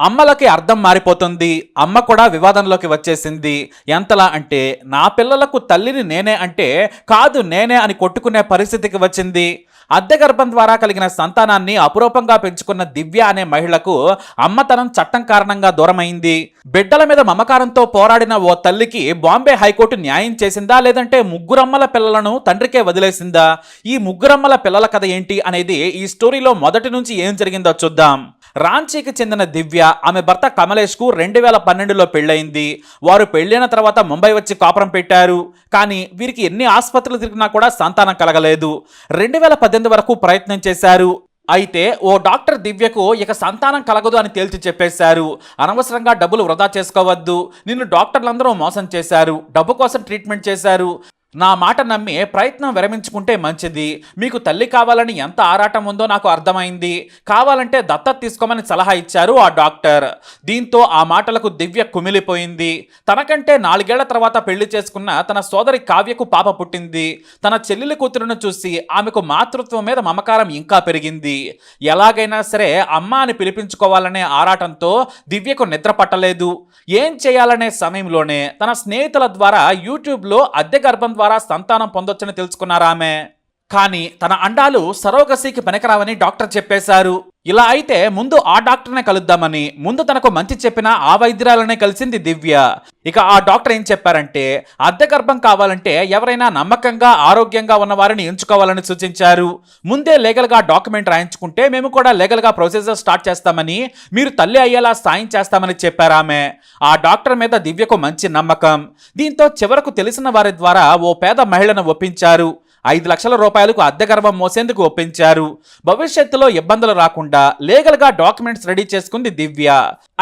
అమ్మలకి అర్థం మారిపోతుంది అమ్మ కూడా వివాదంలోకి వచ్చేసింది. ఎంతలా అంటే నా పిల్లలకు తల్లిని నేనే అంటే కాదు నేనే అని కొట్టుకునే పరిస్థితికి వచ్చింది. అద్దె గర్భం ద్వారా కలిగిన సంతానాన్ని అపురూపంగా పెంచుకున్న దివ్య అనే మహిళకు అమ్మతనం చట్టం కారణంగా దూరమైంది. బిడ్డల మీద మమకారంతో పోరాడిన ఓ తల్లికి బాంబే హైకోర్టు న్యాయం చేసిందా లేదంటే ముగ్గురమ్మల పిల్లలను తండ్రికే వదిలేసిందా? ఈ ముగ్గురమ్మల పిల్లల కథ ఏంటి అనేది ఈ స్టోరీలో మొదటి నుంచి ఏం జరిగిందో చూద్దాం. రాంచీకి చెందిన దివ్య ఆమె భర్త కమలేష్కు రెండు వేల పన్నెండులో పెళ్ళయింది. వారు పెళ్ళైన తర్వాత ముంబై వచ్చి కాపురం పెట్టారు. కానీ వీరికి ఎన్ని ఆసుపత్రులు తిరిగినా కూడా సంతానం కలగలేదు. రెండు వేల పద్దెనిమిది వరకు ప్రయత్నం చేశారు. అయితే ఓ డాక్టర్ దివ్యకు ఇక సంతానం కలగదు అని తేల్చి చెప్పేశారు. అనవసరంగా డబ్బులు వృధా చేసుకోవద్దు. నిన్ను డాక్టర్లందరూ మోసం చేశారు. డబ్బు కోసం ట్రీట్మెంట్ చేశారు. నా మాట నమ్మి ప్రయత్నం విరమించుకుంటే మంచిది. మీకు తల్లి కావాలని ఎంత ఆరాటం ఉందో నాకు అర్థమైంది. కావాలంటే దత్తత తీసుకోమని సలహా ఇచ్చారు ఆ డాక్టర్. దీంతో ఆ మాటలకు దివ్య కుమిలిపోయింది. తనకంటే నాలుగేళ్ళ తర్వాత పెళ్ళి చేసుకున్న తన సోదరి కావ్యకు పాప పుట్టింది. తన చెల్లెలి కూతురును చూసి ఆమెకు మాతృత్వం మీద మమకారం ఇంకా పెరిగింది. ఎలాగైనా సరే అమ్మ అని పిలిపించుకోవాలనే ఆరాటంతో దివ్యకు నిద్ర పట్టలేదు. ఏం చేయాలనే సమయంలోనే తన స్నేహితుల ద్వారా యూట్యూబ్లో అద్దె గర్భం ద్వారా సంతానం పొందొచ్చని తెలుసుకున్నారామె కానీ తన అండాలు సరోగసికి పనికిరావని డాక్టర్ చెప్పేశారు. ఇలా అయితే ముందు ఆ డాక్టర్నే కలుద్దామని ముందు తనకు మంచి చెప్పిన ఆ వైద్యురాలనే కలిసింది దివ్య. ఇక ఆ డాక్టర్ ఏం చెప్పారంటే అద్దె గర్భం కావాలంటే ఎవరైనా నమ్మకంగా ఆరోగ్యంగా ఉన్న వారిని ఎంచుకోవాలని సూచించారు. ముందే లీగల్గా డాక్యుమెంట్ రాయించుకుంటే మేము కూడా లీగల్గా ప్రొసీజర్ స్టార్ట్ చేస్తామని మీరు తల్లి అయ్యేలా సాయం చేస్తామని చెప్పారు ఆమె ఆ డాక్టర్ మీద దివ్యకు మంచి నమ్మకం. దీంతో చివరకు తెలిసిన వారి ద్వారా ఓ పేద మహిళను ఒప్పించారు. ఐదు లక్షల రూపాయలకు అద్దె గర్భం మోసేందుకు ఒప్పించారు. భవిష్యత్తులో ఇబ్బందులు రాకుండా లీగల్గా డాక్యుమెంట్స్ రెడీ చేసుకుంది దివ్య.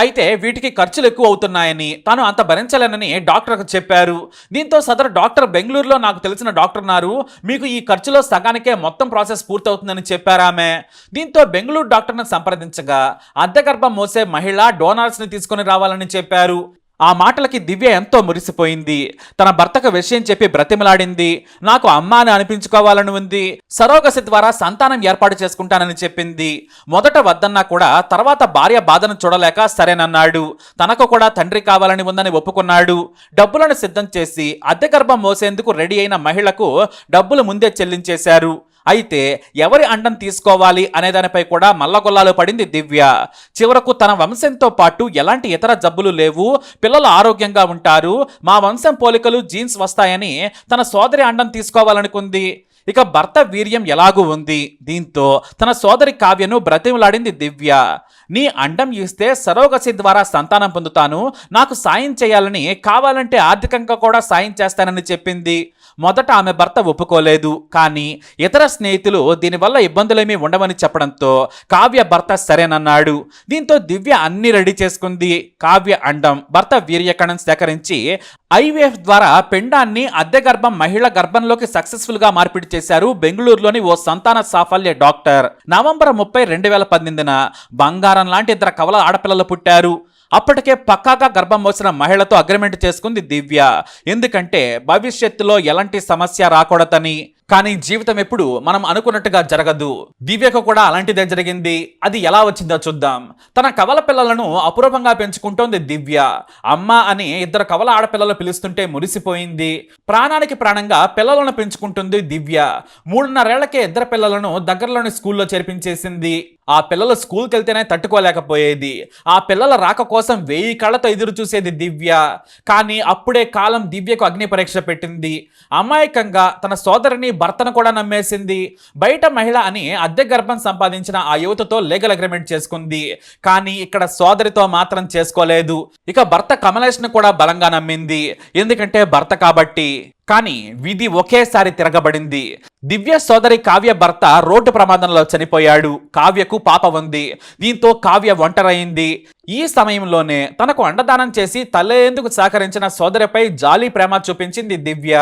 అయితే వీటికి ఖర్చులు ఎక్కువ అవుతున్నాయని తాను అంత భరించలేనని డాక్టర్కు చెప్పారు. దీంతో సదరు డాక్టర్ బెంగళూరులో నాకు తెలిసిన డాక్టర్ ఉన్నారు. మీకు ఈ ఖర్చులో సగానికే మొత్తం ప్రాసెస్ పూర్తవుతుందని చెప్పారామె. దీంతో బెంగళూరు డాక్టర్ను సంప్రదించగా అద్దె గర్భం మోసే మహిళ డోనార్స్ని తీసుకొని రావాలని చెప్పారు. ఆ మాటలకి దివ్య ఎంతో మురిసిపోయింది. తన భర్తకు విషయం చెప్పి బ్రతిమలాడింది. నాకు అమ్మ అని అనిపించుకోవాలని ఉంది. సరోగసి ద్వారా సంతానం ఏర్పాటు చేసుకుంటానని చెప్పింది. మొదట వద్దన్నా కూడా తర్వాత భార్య బాధను చూడలేక సరేనన్నాడు. తనకు కూడా తండ్రి కావాలని ఉందని ఒప్పుకున్నాడు. డబ్బులను సిద్ధం చేసి అద్దె గర్భం మోసేందుకు రెడీ అయిన మహిళకు డబ్బులు ముందే చెల్లించేశారు. అయితే ఎవరి అండం తీసుకోవాలి అనే దానిపై కూడా మల్లగొల్లాలు పడింది దివ్య. చివరకు తన వంశంతో పాటు ఎలాంటి ఇతర జబ్బులు లేవు పిల్లలు ఆరోగ్యంగా ఉంటారు మా వంశం పోలికలు జీన్స్ వస్తాయని తన సోదరి అండం తీసుకోవాలనుకుంది. ఇక భర్త వీర్యం ఎలాగూ ఉంది? దీంతో తన సోదరి కావ్యను బ్రతిమలాడింది దివ్య. నీ అండం ఇస్తే సరోగసి ద్వారా సంతానం పొందుతాను. నాకు సాయం చేయాలని కావాలంటే ఆర్థికంగా కూడా సాయం చేస్తానని చెప్పింది. మొదట ఆమె భర్త ఒప్పుకోలేదు. కానీ ఇతర స్నేహితులు దీనివల్ల ఇబ్బందులేమీ ఉండవని చెప్పడంతో కావ్య భర్త సరేనన్నాడు. దీంతో దివ్య అన్ని రెడీ చేసుకుంది. కావ్య అండం భర్త వీర్యకణం సేకరించి ఐవీఎఫ్ ద్వారా పిండాన్ని అద్దె గర్భం మహిళ గర్భంలోకి సక్సెస్ఫుల్గా మార్పిడి చేశారు బెంగళూరులోని ఓ సంతాన సాఫల్య డాక్టర్. నవంబర్ ముప్పై రెండు వేల పద్దెనిమిదిన బంగారం లాంటి ఇద్దరు కవల ఆడపిల్లలు పుట్టారు. అప్పటికే పక్కాగా గర్భం మోసిన మహిళతో అగ్రిమెంట్ చేసుకుంది దివ్య. ఎందుకంటే భవిష్యత్తులో ఎలాంటి సమస్య రాకూడదని. కానీ జీవితం ఎప్పుడు మనం అనుకున్నట్టుగా జరగదు. దివ్యకు కూడా అలాంటిదే జరిగింది. అది ఎలా వచ్చిందో చూద్దాం. తన కవల పిల్లలను అపూర్వంగా పెంచుకుంటోంది దివ్య. అమ్మ అని ఇద్దరు కవల ఆడపిల్లలు పిలుస్తుంటే మురిసిపోయింది. ప్రాణానికి ప్రాణంగా పిల్లలను పెంచుకుంటుంది దివ్య. మూడున్నరేళ్ళకే ఇద్దరు పిల్లలను దగ్గరలోని స్కూల్లో చేర్పించేసింది. ఆ పిల్లలు స్కూల్కి వెళ్తేనే తట్టుకోలేకపోయేది. ఆ పిల్లల రాక కోసం వెయ్యి కళ్ళతో ఎదురు చూసేది దివ్య. కానీ అప్పుడే కాలం దివ్యకు అగ్ని పరీక్ష పెట్టింది. అమాయకంగా తన సోదరిని భర్తను కూడా నమ్మేసింది. బయట మహిళ అని అద్దె గర్భం సంపాదించిన ఆ యువతతో లీగల్ అగ్రిమెంట్ చేసుకుంది. కానీ ఇక్కడ సోదరితో మాత్రం చేసుకోలేదు. ఇక భర్త కమలేష్ను కూడా బలంగా నమ్మింది. ఎందుకంటే భర్త కాబట్టి. కానీ విధి ఒకేసారి తిరగబడింది. దివ్య సోదరి కావ్య భర్త రోడ్డు ప్రమాదంలో చనిపోయాడు. కావ్యకు పాప ఉంది. దీంతో కావ్య ఒంటరైంది. ఈ సమయంలోనే తనకు అండదానం చేసి తల్లేందుకు సహకరించిన సోదరిపై జాలి ప్రేమ చూపించింది దివ్య.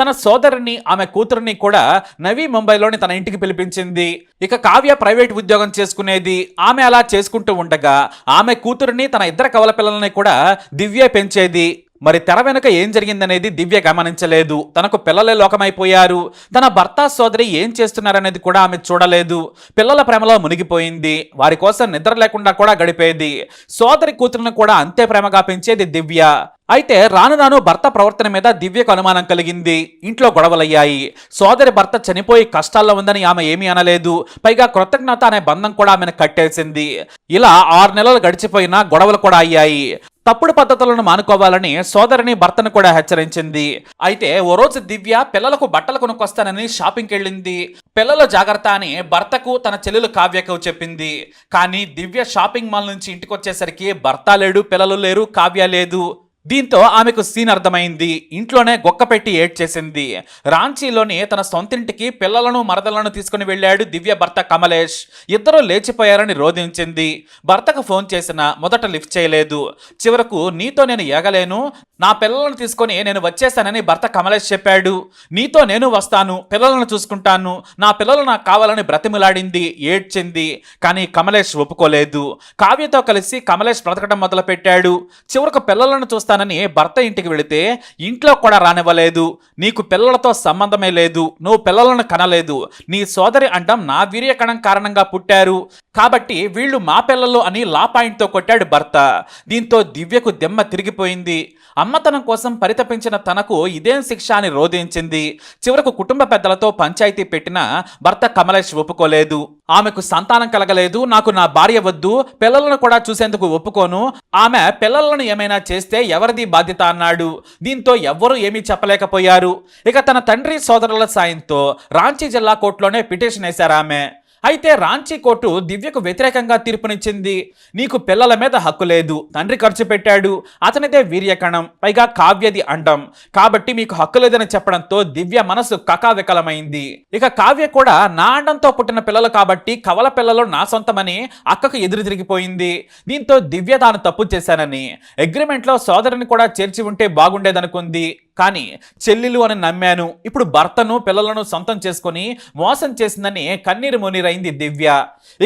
తన సోదరిని ఆమె కూతురిని కూడా నవీ ముంబైలోని తన ఇంటికి పిలిపించింది. ఇక కావ్య ప్రైవేట్ ఉద్యోగం చేసుకునేది. ఆమె అలా చేసుకుంటూ ఉండగా ఆమె కూతురిని తన ఇద్దరు కవల పిల్లల్ని కూడా దివ్య పెంచేది. మరి తెర వెనుక ఏం జరిగిందనేది దివ్య గమనించలేదు. తనకు పిల్లలే లోకమైపోయారు. తన భర్త సోదరి ఏం చేస్తున్నారనేది కూడా ఆమె చూడలేదు. పిల్లల ప్రేమలో మునిగిపోయింది. వారి కోసం నిద్ర లేకుండా కూడా గడిపేది. సోదరి కూతురును కూడా అంతే ప్రేమగా పెంచేది దివ్య. అయితే రాను రాను భర్త ప్రవర్తన మీద దివ్యకు అనుమానం కలిగింది. ఇంట్లో గొడవలయ్యాయి. సోదరి భర్త చనిపోయి కష్టాల్లో ఉందని ఆమె ఏమీ అనలేదు. పైగా కృతజ్ఞత అనే బంధం కూడా ఆమెను కట్టేసింది. ఇలా ఆరు నెలలు గడిచిపోయినా గొడవలు కూడా అయ్యాయి. తప్పుడు పద్ధతులను మానుకోవాలని సోదరిని భర్తను కూడా హెచ్చరించింది. అయితే ఓ రోజు దివ్య పిల్లలకు బట్టలు కొనుక్కొస్తానని షాపింగ్కి వెళ్ళింది పిల్లల జాగ్రత్త అని భర్తకు తన చెల్లెలు కావ్యకు చెప్పింది. కానీ దివ్య షాపింగ్ మాల్ నుంచి ఇంటికి వచ్చేసరికి భర్త లేడు పిల్లలు లేరు కావ్య లేదు. దీంతో ఆమెకు సీన్ అర్థమైంది. ఇంట్లోనే గొక్క పెట్టి ఏడ్చేసింది. రాంచీలోని తన సొంతింటికి పిల్లలను మరదలను తీసుకుని వెళ్ళాడు దివ్య భర్త కమలేష్. ఇద్దరు లేచిపోయారని రోధించింది. భర్తకు ఫోన్ చేసిన మొదట లిఫ్ట్ చేయలేదు. చివరకు నీతో నేను ఎగలేను నా పిల్లలను తీసుకొని నేను వచ్చేసానని భర్త కమలేష్ చెప్పాడు. నీతో నేను వస్తాను పిల్లలను చూసుకుంటాను. నా పిల్లలు నాకు కావాలని బ్రతిమిలాడింది ఏడ్చింది. కానీ కమలేష్ ఒప్పుకోలేదు. కావ్యతో కలిసి కమలేష్ బ్రతకడం మొదలుపెట్టాడు. చివరకు పిల్లలను చూస్తానని భర్త ఇంటికి వెళితే ఇంట్లో కూడా రానివ్వలేదు. నీకు పిల్లలతో సంబంధమే లేదు. నువ్వు పిల్లలను కనలేదు. నీ సోదరి అండం నా వీర్యకణం కారణంగా పుట్టారు. కాబట్టి వీళ్ళు మా పిల్లలు అని లా పాయింట్తో కొట్టాడు భర్త. దీంతో దివ్యకు దెమ్మ తిరిగిపోయింది. అమ్మతనం కోసం పరితపించిన తనకు ఇదేం శిక్ష అని రోధించింది. చివరకు కుటుంబ పెద్దలతో పంచాయతీ పెట్టిన భర్త కమలేష్ ఒప్పుకోలేదు. ఆమెకు సంతానం కలగలేదు. నాకు నా భార్య వద్దు. పిల్లలను కూడా చూసేందుకు ఒప్పుకోను. ఆమె పిల్లలను ఏమైనా చేస్తే ఎవరిది బాధ్యత అన్నాడు. దీంతో ఎవ్వరూ ఏమీ చెప్పలేకపోయారు. ఇక తన తండ్రి సోదరుల సాయంతో రాంచీ జిల్లా కోర్టులోనే పిటిషన్ వేశారు ఆమె. అయితే రాంచీ కోర్టు దివ్యకు వ్యతిరేకంగా తీర్పునిచ్చింది. నీకు పిల్లల మీద హక్కు లేదు. తండ్రి ఖర్చు పెట్టాడు. అతనిదే వీర్యకణం. పైగా కావ్యది అండం. కాబట్టి మీకు హక్కు లేదని చెప్పడంతో దివ్య మనసు కకావికలమైంది. ఇక కావ్య కూడా నా అండంతో పుట్టిన పిల్లలు కాబట్టి కవల పిల్లలు నా సొంతమని అక్కకు ఎదురు తిరిగిపోయింది. దీంతో దివ్య తాను తప్పు చేశానని. అగ్రిమెంట్లో సోదరుని కూడా చేర్చి ఉంటే బాగుండేదనుకుంది. కానీ చెల్లెలు అని నమ్మాను. ఇప్పుడు భర్తను పిల్లలను సొంతం చేసుకొని మోసం చేసిందని కన్నీరు మునిరైంది దివ్య.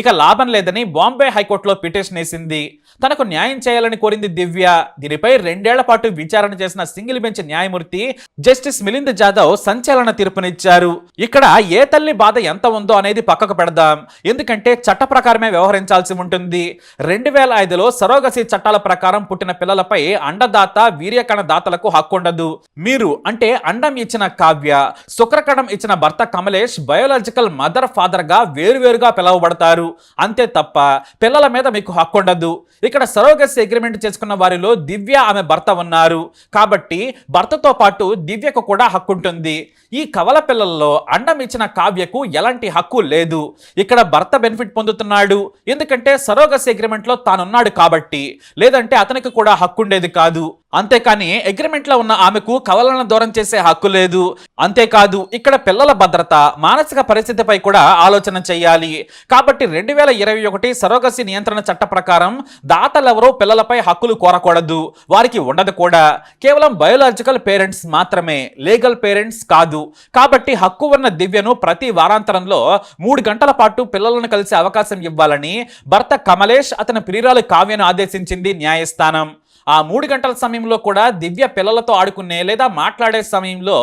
ఇక లాభం లేదని బాంబే హైకోర్టులో పిటిషన్ వేసింది. తనకు న్యాయం చేయాలని కోరింది దివ్య. దీనిపై రెండేళ్ళ పాటు విచారణ చేసిన సింగిల్ బెంచ్ న్యాయమూర్తి జస్టిస్ మిలింద్ జాదవ్ సంచలన తీర్పునిచ్చారు. ఇక్కడ ఏ తల్లి బాధ ఎంత ఉందో అనేది పక్కకు పెడదాం. ఎందుకంటే చట్ట ప్రకారమే వ్యవహరించాల్సి ఉంటుంది. రెండు వేల ఐదులో సరోగసి చట్టాల ప్రకారం పుట్టిన పిల్లలపై అండదాత వీర్యకణ దాతలకు హక్కు ఉండదు మీరు అంటే అండం ఇచ్చిన కావ్య శుక్రకణం ఇచ్చిన భర్త కమలేష్ బయోలాజికల్ మదర్ ఫాదర్గా వేరువేరుగా పిలవబడతారు. అంతే తప్ప పిల్లల మీద మీకు హక్కు ఉండదు. ఇక్కడ సరోగసి అగ్రిమెంట్ చేసుకున్న వారిలో దివ్య ఆమె భర్త ఉన్నారు. కాబట్టి భర్తతో పాటు దివ్యకు కూడా హక్కు ఉంటుంది. ఈ కవల పిల్లల్లో అండం ఇచ్చిన కావ్యకు ఎలాంటి హక్కు లేదు. ఇక్కడ భర్త బెనిఫిట్ పొందుతున్నాడు. ఎందుకంటే సరోగసి అగ్రిమెంట్లో తానున్నాడు కాబట్టి. లేదంటే అతనికి కూడా హక్కు ఉండేది కాదు. అంతేకాని అగ్రిమెంట్లో ఉన్న ఆమెకు కవలను దూరం చేసే హక్కు లేదు. అంతేకాదు ఇక్కడ పిల్లల భద్రత మానసిక పరిస్థితిపై కూడా ఆలోచన చేయాలి. కాబట్టి రెండు వేల ఇరవై ఒకటి సరోగసి నియంత్రణ చట్ట ప్రకారం దాతలెవరూ పిల్లలపై హక్కులు కోరకూడదు. వారికి ఉండదు కూడా. కేవలం బయోలాజికల్ పేరెంట్స్ మాత్రమే లీగల్ పేరెంట్స్ కాదు. కాబట్టి హక్కు ఉన్న దివ్యను ప్రతి వారాంతరంలో మూడు గంటల పాటు పిల్లలను కలిసే అవకాశం ఇవ్వాలని భర్త కమలేష్ అతని ప్రియురాలు కావ్యను ఆదేశించింది న్యాయస్థానం. ఆ మూడు గంటల సమయంలో కూడా దివ్య పిల్లలతో ఆడుకునే లేదా మాట్లాడే సమయంలో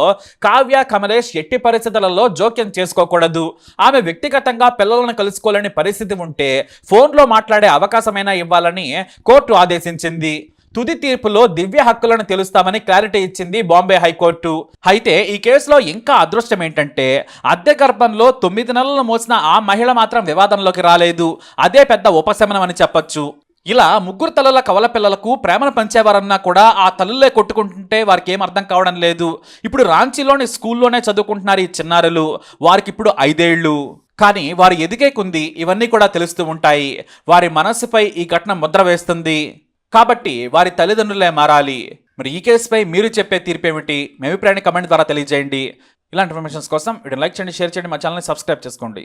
కావ్య కమలేష్ ఎట్టి పరిస్థితులలో జోక్యం చేసుకోకూడదు. ఆమె వ్యక్తిగతంగా పిల్లలను కలుసుకోలేని పరిస్థితి ఉంటే ఫోన్లో మాట్లాడే అవకాశమైనా ఇవ్వాలని కోర్టు ఆదేశించింది. తుది తీర్పులో దివ్య హక్కులను తెలుస్తామని క్లారిటీ ఇచ్చింది బాంబే హైకోర్టు. అయితే ఈ కేసులో ఇంకా అదృష్టం ఏంటంటే అద్దె గర్భంలో తొమ్మిది నెలలు మోసిన ఆ మహిళ మాత్రం వివాదంలోకి రాలేదు. అదే పెద్ద ఉపశమనం అని చెప్పొచ్చు. ఇలా ముగ్గురు తల్లుల కవల పిల్లలకు ప్రేమను పంచేవారన్నా కూడా ఆ తల్లులే కొట్టుకుంటుంటే వారికి ఏం అర్థం కావడం లేదు. ఇప్పుడు రాంచీలోని స్కూల్లోనే చదువుకుంటున్నారు ఈ చిన్నారులు. వారికి ఇప్పుడు ఐదేళ్ళు కానీ వారు ఎదిగే కొంది ఇవన్నీ కూడా తెలుస్తూ ఉంటాయి. వారి మనస్సుపై ఈ ఘటన ముద్ర వేస్తుంది. కాబట్టి వారి తల్లిదండ్రులే మారాలి. మరి ఈ కేసుపై మీరు చెప్పే తీర్పు ఏమిటి మేము ప్రాణి కమెంట్ ద్వారా తెలియజేయండి. ఇలాంటి ఇన్ఫర్మేషన్స్ కోసం వీడియో లైక్ చేయండి షేర్ చేయండి మా ఛానల్ని సబ్స్క్రైబ్ చేసుకోండి.